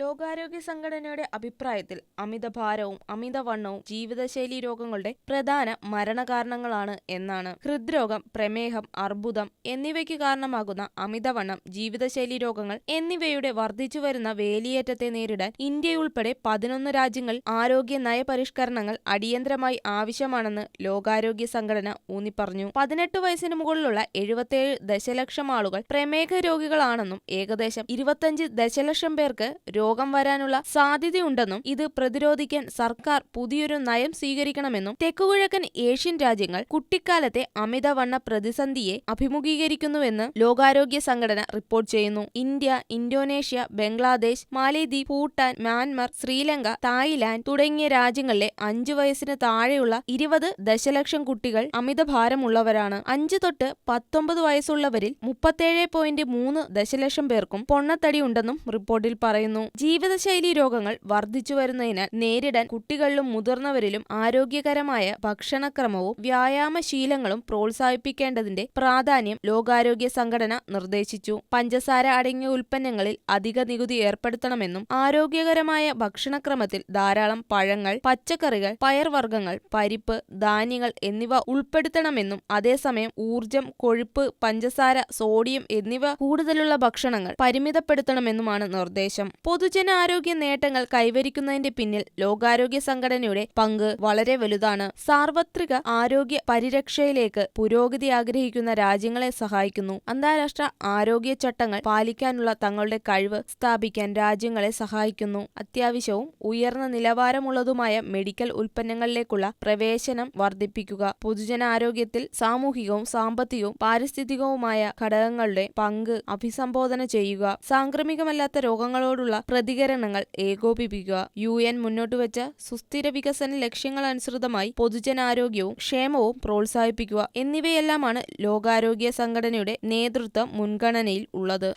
ലോകാരോഗ്യ സംഘടനയുടെ അഭിപ്രായത്തിൽ അമിതഭാരവും അമിതവണ്ണവും ജീവിതശൈലി രോഗങ്ങളുടെ പ്രധാന മരണകാരണങ്ങളാണ് എന്നാണ്. ഹൃദ്രോഗം പ്രമേഹം അർബുദം എന്നിവയ്ക്ക് കാരണമാകുന്ന അമിതവണ്ണം ജീവിതശൈലി രോഗങ്ങൾ എന്നിവയുടെ വർദ്ധിച്ചുവരുന്ന വേലിയേറ്റത്തെ നേരിടാൻ ഇന്ത്യയുൾപ്പെടെ പതിനൊന്ന് രാജ്യങ്ങൾ ആരോഗ്യ നയപരിഷ്കരണങ്ങൾ അടിയന്തരമായി ആവശ്യമാണെന്ന് ലോകാരോഗ്യ സംഘടന ഊന്നിപ്പറഞ്ഞു. പതിനെട്ട് വയസ്സിന് മുകളിലുള്ള എഴുപത്തിയേഴ് ദശലക്ഷം ആളുകൾ പ്രമേഹ രോഗികളാണെന്നും ഏകദേശം ഇരുപത്തഞ്ച് ദശലക്ഷം പേർക്ക് രോഗം വരാനുള്ള സാധ്യതയുണ്ടെന്നും ഇത് പ്രതിരോധിക്കാൻ സർക്കാർ പുതിയൊരു നയം സ്വീകരിക്കണമെന്നും തെക്കുകിഴക്കൻ ഏഷ്യൻ രാജ്യങ്ങൾ കുട്ടിക്കാലത്തെ അമിതവണ്ണ പ്രതിസന്ധിയെ അഭിമുഖീകരിക്കുന്നുവെന്ന് ലോകാരോഗ്യ സംഘടന റിപ്പോർട്ട് ചെയ്യുന്നു. ഇന്ത്യ ഇന്തോനേഷ്യ ബംഗ്ലാദേശ് മാലിദ്വീപ് ഭൂട്ടാൻ മ്യാൻമർ ശ്രീലങ്ക തായ്ലാന്റ് തുടങ്ങിയ രാജ്യങ്ങളിലെ അഞ്ചു വയസ്സിന് താഴെയുള്ള ഇരുപത് ദശലക്ഷം കുട്ടികൾ അമിതഭാരമുള്ളവരാണ്. അഞ്ച് തൊട്ട് പത്തൊമ്പത് വയസ്സുള്ളവരിൽ മുപ്പത്തേഴ് പോയിന്റ് മൂന്ന് ദശലക്ഷം പേർക്കും പൊണ്ണത്തടി ഉണ്ടെന്നും റിപ്പോർട്ടിൽ പറയുന്നു. ജീവിതശൈലി രോഗങ്ങൾ വർദ്ധിച്ചു വരുന്നതിനാൽ നേരിടാൻ കുട്ടികളിലും മുതിർന്നവരിലും ആരോഗ്യകരമായ ഭക്ഷണക്രമവും വ്യായാമശീലങ്ങളും പ്രോത്സാഹിപ്പിക്കേണ്ടതിന്റെ പ്രാധാന്യം ലോകാരോഗ്യ സംഘടന നിർദ്ദേശിച്ചു. പഞ്ചസാര അടങ്ങിയ ഉൽപ്പന്നങ്ങളിൽ അധിക നികുതി ഏർപ്പെടുത്തണമെന്നും ആരോഗ്യകരമായ ഭക്ഷണക്രമത്തിൽ ധാരാളം പഴങ്ങൾ പച്ചക്കറികൾ പയർവർഗങ്ങൾ പരിപ്പ് ധാന്യങ്ങൾ എന്നിവ ഉൾപ്പെടുത്തണമെന്നും അതേസമയം ഊർജം കൊഴുപ്പ് പഞ്ചസാര സോഡിയം എന്നിവ കൂടുതലുള്ള ഭക്ഷണങ്ങൾ പരിമിതപ്പെടുത്തണമെന്നുമാണ് നിർദ്ദേശം. പൊതുജനാരോഗ്യ നേട്ടങ്ങൾ കൈവരിക്കുന്നതിന്റെ പിന്നിൽ ലോകാരോഗ്യ സംഘടനയുടെ പങ്ക് വളരെ വലുതാണ്. സാർവത്രിക ആരോഗ്യ പരിരക്ഷയിലേക്ക് പുരോഗതി ആഗ്രഹിക്കുന്ന രാജ്യങ്ങളെ സഹായിക്കുന്നു. അന്താരാഷ്ട്ര ആരോഗ്യ ചട്ടങ്ങൾ പാലിക്കാനുള്ള തങ്ങളുടെ കഴിവ് സ്ഥാപിക്കാൻ രാജ്യങ്ങളെ സഹായിക്കുന്നു. അത്യാവശ്യവും ഉയർന്ന നിലവാരമുള്ളതുമായ മെഡിക്കൽ ഉൽപ്പന്നങ്ങളിലേക്കുള്ള പ്രവേശനം വർദ്ധിപ്പിക്കുക പൊതുജനാരോഗ്യത്തിൽ സാമൂഹികവും സാമ്പത്തികവും പാരിസ്ഥിതികവുമായ ഘടകങ്ങളുടെ പങ്ക് അഭിസംബോധന ചെയ്യുക സാംക്രമികമല്ലാത്ത രോഗങ്ങളോടുള്ള പ്രതികരണങ്ങൾ ഏകോപിപ്പിക്കുക. യു എൻ മുന്നോട്ടുവച്ച സുസ്ഥിര വികസന ലക്ഷ്യങ്ങളനുസൃതമായി പൊതുജനാരോഗ്യവും ക്ഷേമവും പ്രോത്സാഹിപ്പിക്കുക എന്നിവയെല്ലാമാണ് ലോകാരോഗ്യ സംഘടനയുടെ നേതൃത്വം മുൻഗണനയിൽ ഉള്ളത്.